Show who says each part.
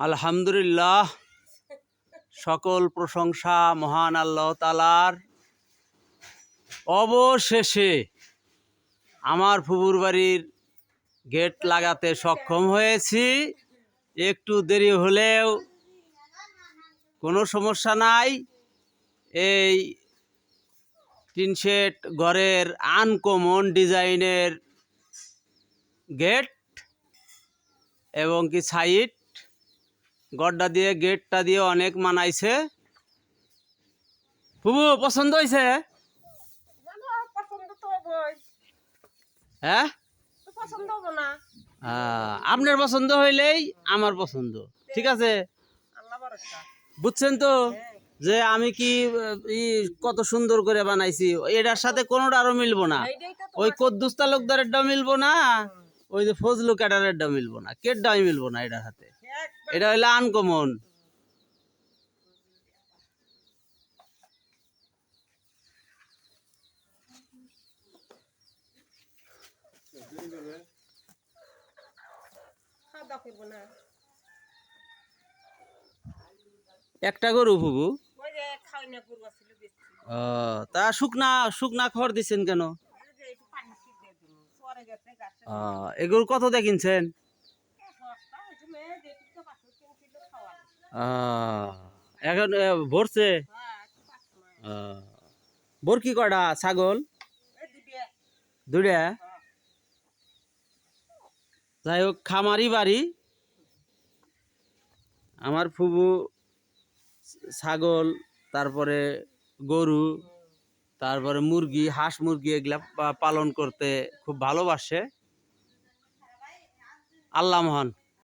Speaker 1: আলহামদুলিল্লাহ, সকল প্রশংসা মহান আল্লাহ তালার অবশেষে আমার ফুবুর বাড়ির গেট লাগাতে সক্ষম হয়েছি। একটু দেরি হলেও কোনো সমস্যা নাই। এই টিন শেড ঘরের আনকমন ডিজাইনের গেট এবং কি সাইড গড্ডা দিয়ে, গেটটা দিয়ে অনেক মানাইছে। ফুবু পছন্দ হয়েছে। হ্যাঁ? আপনার পছন্দ হইলেই আমার পছন্দ। ঠিক আছে? বুঝছেন তো। যে আমি কি কত সুন্দর করে বানাইছি। এটার সাথে কোনোটা আরও মিলবো না। ওই কদ্দুস তালুকদারেরটা মিলবো না। ওই যে ফজলু ক্যাডারেরটা মিলবো না। কেটটাই মিলবো না এটার সাথে। এটা হইল আনকমন। একটা গরু ফুবু? তা শুকনা শুকনা খড় দিচ্ছেন কেন? এগুলো কত দেখিনছেন এখন ভরছে?
Speaker 2: হ্যাঁ,
Speaker 1: ভোর কি কটা ছাগল? দুটা। যাই হোক খামারি বাড়ি। আমার ফুবু ছাগল তারপরে গরু তারপরে মুরগি হাঁস মুরগি এগুলা পালন করতে খুব ভালোবাসে। আল্লাহ মহান।